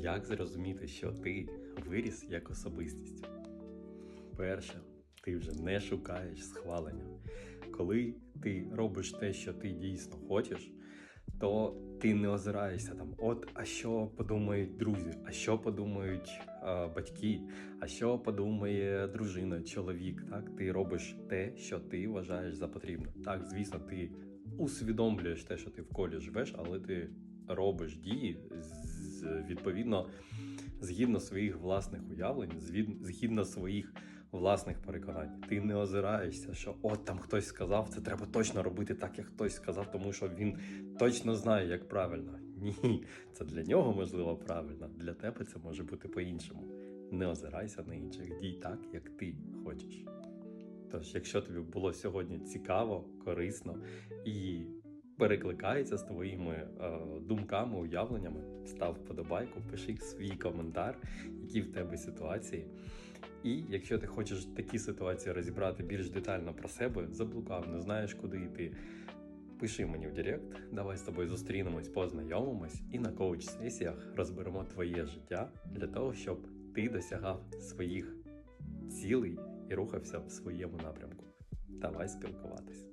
Як зрозуміти, що ти виріс як особистість? Перше, ти вже не шукаєш схвалення. Коли ти робиш те, що ти дійсно хочеш, то ти не озираєшся там, от, а що подумають друзі, а що подумають а, батьки, а що подумає дружина, чоловік. Так, ти робиш те, що ти вважаєш за потрібне. Так, звісно, ти усвідомлюєш те, що ти в колі живеш, але ти робиш дії з, відповідно згідно своїх власних уявлень, згідно своїх власних переконань. Ти не озираєшся, що от там хтось сказав, це треба точно робити так, як хтось сказав, тому що він точно знає, як правильно. Ні, це для нього можливо правильно, для тебе це може бути по-іншому. Не озирайся на інших, дій так, як ти хочеш. Тож, якщо тобі було сьогодні цікаво, корисно і перекликається з твоїми е, думками, уявленнями, став вподобайку, пиши свій коментар, які в тебе ситуації. І якщо ти хочеш такі ситуації розібрати більш детально про себе, заблукав, не знаєш, куди йти. Пиши мені в Директ, давай з тобою зустрінемось, познайомимось і на коуч-сесіях розберемо твоє життя для того, щоб ти досягав своїх цілей і рухався в своєму напрямку. Давай спілкуватись.